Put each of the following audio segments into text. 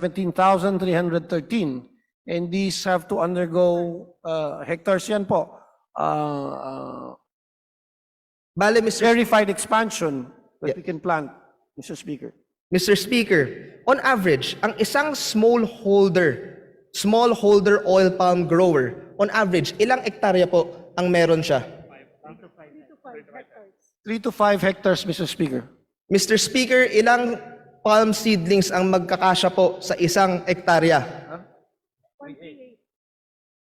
17,313. And these have to undergo uh, hectares yan po. Uh, uh, Bale, Mr. verified expansion that we can plant, Mr. Speaker. Mr. Speaker, on average, ang isang smallholder, smallholder oil palm grower, on average, ilang ektarya po ang meron siya? Three to five hectares, Mr. Speaker. Mr. Speaker, ilang palm seedlings ang magkakasya po sa isang ektarya?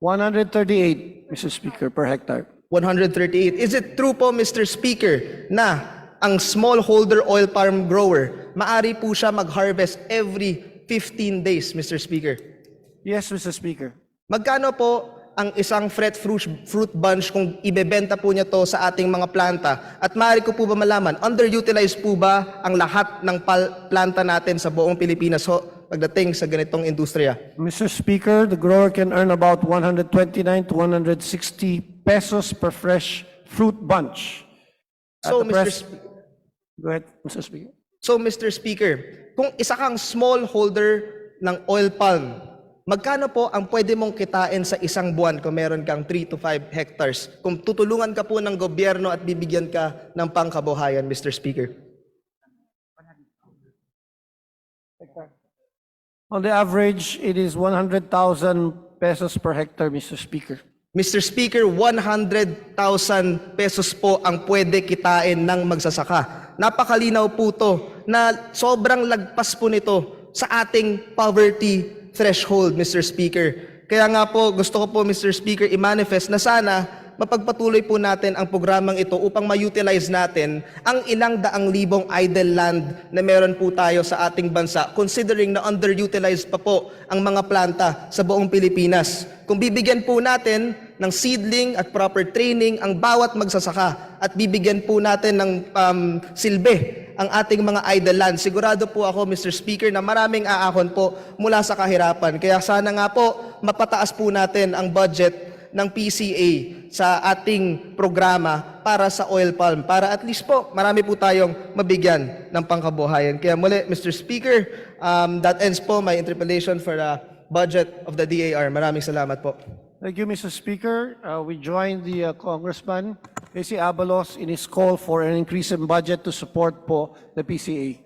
138, Mr. Speaker, per hectare. 138. Is it true po, Mr. Speaker, na ang smallholder oil palm grower, maari po siya mag-harvest every 15 days, Mr. Speaker? Yes, Mr. Speaker. Magkano po ang isang fruit, fruit, fruit bunch kung ibebenta po niya to sa ating mga planta? At maaari ko po ba malaman, underutilized po ba ang lahat ng pal- planta natin sa buong Pilipinas ho pagdating sa ganitong industriya? Mr. Speaker, the grower can earn about 129 to 160 pesos per fresh fruit bunch. At So, Mr. pres- Sp- Go ahead, Mr. Speaker. So, Mr. Speaker, kung isa kang smallholder ng oil palm, magkano po ang pwede mong kitain sa isang buwan kung meron kang 3 to 5 hectares? Kung tutulungan ka po ng gobyerno at bibigyan ka ng pangkabuhayan, Mr. Speaker? On the average, it is 100,000 pesos per hectare, Mr. Speaker. Mr. Speaker, 100,000 pesos po ang pwede kitain ng magsasaka. Napakalinaw po to na sobrang lagpas po nito sa ating poverty threshold, Mr. Speaker. Kaya nga po, gusto ko po, Mr. Speaker, i-manifest na sana mapagpatuloy po natin ang programang ito upang ma-utilize natin ang ilang daang libong idle land na meron po tayo sa ating bansa considering na underutilized pa po ang mga planta sa buong Pilipinas. Kung bibigyan po natin ng seedling at proper training ang bawat magsasaka at bibigyan po natin ng um, silbi ang ating mga idle land. Sigurado po ako, Mr. Speaker, na maraming aahon po mula sa kahirapan. Kaya sana nga po, mapataas po natin ang budget ng PCA sa ating programa para sa oil palm. Para at least po, marami po tayong mabigyan ng pangkabuhayan. Kaya muli, Mr. Speaker, um, that ends po my interpellation for the budget of the DAR. Maraming salamat po. Thank you, Mr. Speaker. Uh, We join the uh, Congressman AC Abalos in his call for an increase in budget to support po the PCA.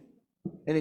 And it's